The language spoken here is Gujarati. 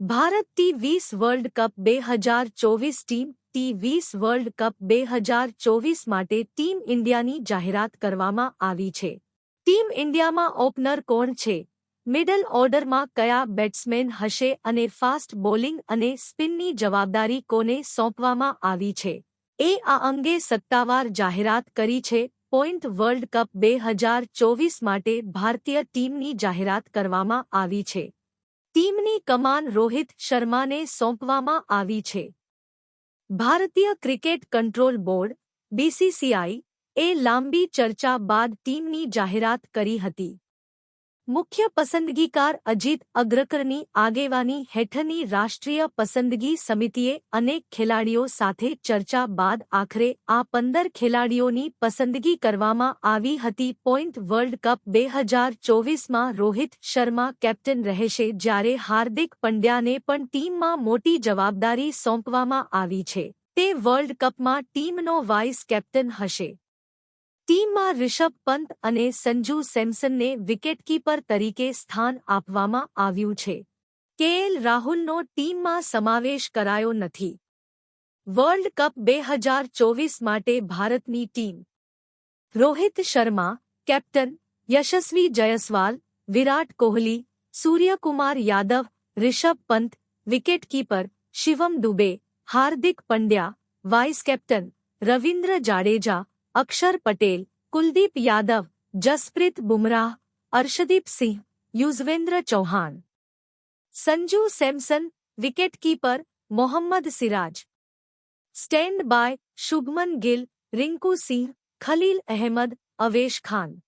ભારત ટી વીસ વર્લ્ડ કપ બે હજાર ચોવીસ ટીમ ટી વીસ વર્લ્ડ કપ બે હજાર ચોવીસ માટે ટીમ ઇન્ડિયાની જાહેરાત કરવામાં આવી છે. ટીમ ઇન્ડિયામાં ઓપનર કોણ છે? મિડલ ઓર્ડરમાં કયા બેટ્સમેન હશે અને ફાસ્ટ બોલિંગ અને સ્પિનની જવાબદારી કોને સોંપવામાં આવી છે? એ આ અંગે સત્તાવાર જાહેરાત કરી છે. પોઇન્ટ વર્લ્ડ કપ બે હજાર ચોવીસ માટે ભારતીય ટીમની જાહેરાત કરવામાં આવી છે. ટીમની કમાન રોહિત શર્માને સોંપવામાં આવી છે. ભારતીય ક્રિકેટ કંટ્રોલ બોર્ડ, બીસીસીઆઈ, એ લાંબી ચર્ચા બાદ ટીમની જાહેરાત કરી હતી. મુખ્ય પસંદગીકાર અજીત અગ્રકરની આગેવાની હેઠળની રાષ્ટ્રીય પસંદગી સમિતિએ અનેક ખેલાડીઓ સાથે ચર્ચા બાદ આખરે આ પંદર ખેલાડીઓની પસંદગી કરવામાં આવી હતી. પોઇન્ટ વર્લ્ડ કપ બે હજાર ચોવીસમાં રોહિત શર્મા કેપ્ટન રહેશે જ્યારે હાર્દિક પંડ્યાને પણ ટીમમાં મોટી જવાબદારી સોંપવામાં આવી છે. તે વર્લ્ડ કપમાં ટીમનો વાઇસ કેપ્ટન હશે. ટીમમાં રિષભ પંત અને સંજુ સેમસનને વિકેટકીપર તરીકે સ્થાન આપવામાં આવ્યું છે કેએલ રાહુલનો ટીમમાં સમાવેશ કરાયો નથી વર્લ્ડ કપ બે હજાર ચોવીસ માટે ભારતની team Rohit Sharma captain Yashasvi Jaiswal Virat Kohli Suryakumar Yadav Rishabh Pant wicketkeeper Shivam Dube Hardik Pandya vice captain Ravindra Jadeja Axar Patel, Kuldeep Yadav, Jasprit Bumrah, Arshdeep Singh, Yuzvendra Chauhan. Sanju Samson, wicketkeeper, Mohammed Siraj. Stand by Shubman Gill, Rinku Singh, Khaleel Ahmed, Avesh Khan.